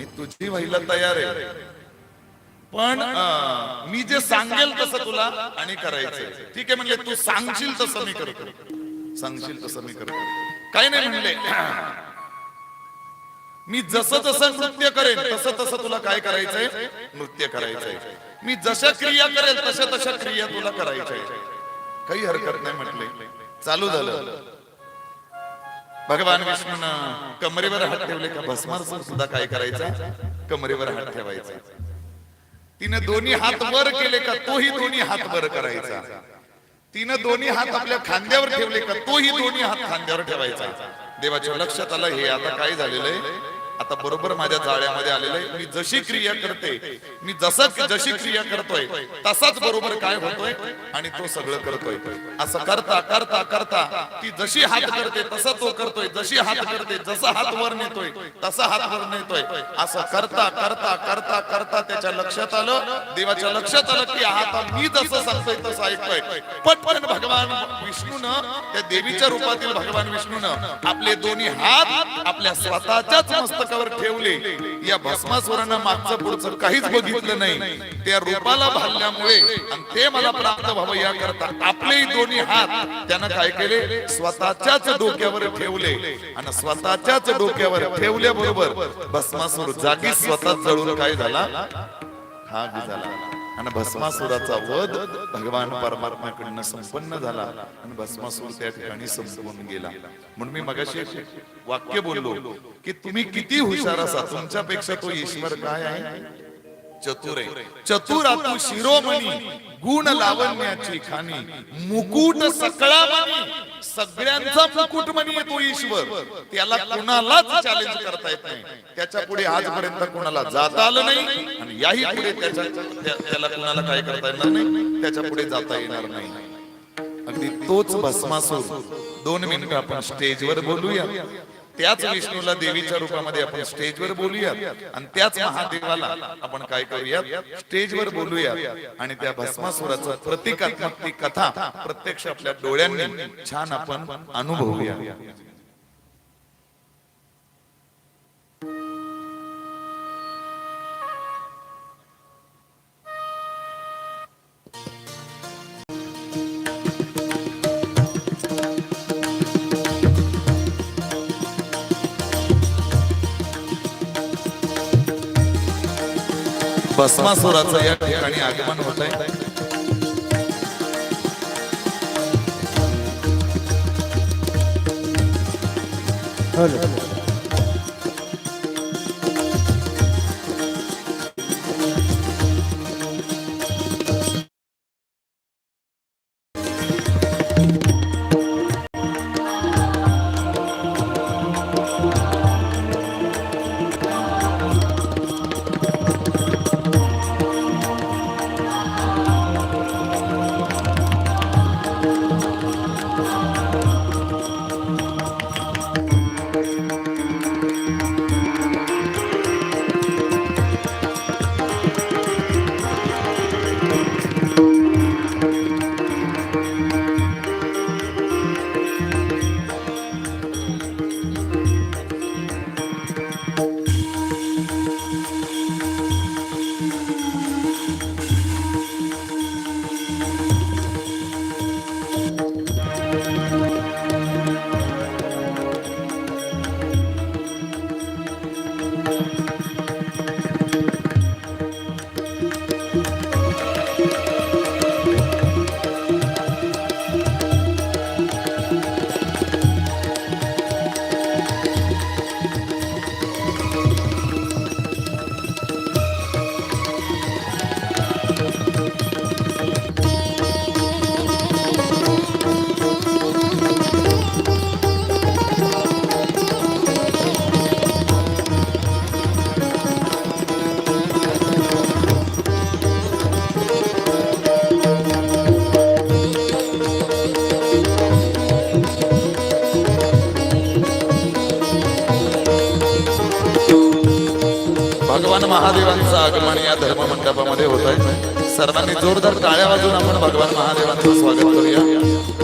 मी तुझी व्हायला तयार आहे. पण मी जे सांगेल तसं तुला आणि करायचंय. ठीक आहे म्हणले तू सांगशील तसं मी करतो. सांगशील तसं मी करतो. काही नाही म्हणले. मी जसं जसं नृत्य करेन तसं तसं तुला काय करायचंय? नृत्य करायचंय. मी जशा क्रिया करेल तशा तशा क्रिया तुला करायच्या. काही हरकत नाही म्हटले. चालू झालं. भगवान विष्णून कमरेवर हात ठेवले का? भस्मार सुद्धा काय करायचा? कमरेवर हात ठेवायचा. तिने दोन्ही हात वर केले का? तोही दोन्ही हात वर करायचा. तिनं दोन्ही हात आपल्या खांद्यावर ठेवले का? तोही दोन्ही हात खांद्यावर ठेवायचा. देवाच्या लक्षात आलं हे आता काय झालेलं आहे? आता बरोबर माझ्या जाळ्यामध्ये आलेलं आहे. मी जशी क्रिया करते मी जसं जशी क्रिया करतोय तसाच बरोबर काय होतोय आणि तो सगळं करतोय. असं करता करता करता ती जशी हात करते तसं तो करतोय. जशी हात करते जसा हात वर नेतोय तसा हात वर नेतोय. असं करता करता करता करता त्याच्या लक्षात आलं देवाच्या लक्षात आलं की आता मी जसं सांगतोय तसं ऐकतोय. पटपट भगवान विष्णूनं त्या देवीच्या रूपातील भगवान विष्णूनं आपले दोन्ही हात आपल्या स्वतःच्याच मस्तकावर ठेवले. या भस्मासुरानं मागचं पुढचं काहीच बघितलं नाही. त्या रूपाला भालल्यामुळे आणि ते मला प्राप्त व्हावं या करता आपलेही दोन्ही हात त्यानं काय केले? स्वतःच्याच डोक्यावर ठेवले. आणि स्वतःच्याच डोक्यावर ठेवल्याबरोबर भस्मासूर जागी स्वतः जळून काय झाला? खाक झाला. आणि भस्मासुराचा वध भगवान परमात्म्याकडनं संपन्न झाला आणि भस्मासूर त्या ठिकाणी संपवून गेला. म्हणून मी मगाशी वाक्य बोललो की तुम्ही किती हुशार असा? तुमच्यापेक्षा तो ईश्वर काय आहे? चतुर. आहे चतुर तू शिरोमणी. गुण लावण्याची खाणी. मुकुट सकळा सगळ्यांचा मुकुट म्हणजे तो ईश्वर. त्याला कुणालाच चॅलेंज करता येत नाही. त्याच्या पुढे आजपर्यंत कुणाला जाता आलं नाही आणि याही पुढे त्याच्या त्याला कुणाला काय करता येणार नाही? त्याच्या पुढे जाता येणार नाही. अगदी तोच भस्मासूर. दोन मिनिटं आपण स्टेजवर बोलूया. त्याच विष्णूला देवीच्या रूपामध्ये आपण स्टेजवर बोलूया आणि त्याच महादेवाला आपण काय करूया स्टेजवर बोलूया आणि त्या भस्मासुराचं प्रतिकात्मक ती कथा प्रत्यक्ष आपल्या डोळ्यांनी छान आपण अनुभवूया. भस्मासुराचं या ठिकाणी आगमन होत आहे भगवान महादेवांचं आगमन या धर्म मंडपामध्ये होत आहे. सर्वांनी जोरदार टाळ्या वाजून आपण भगवान महादेवांचं स्वागत करूया.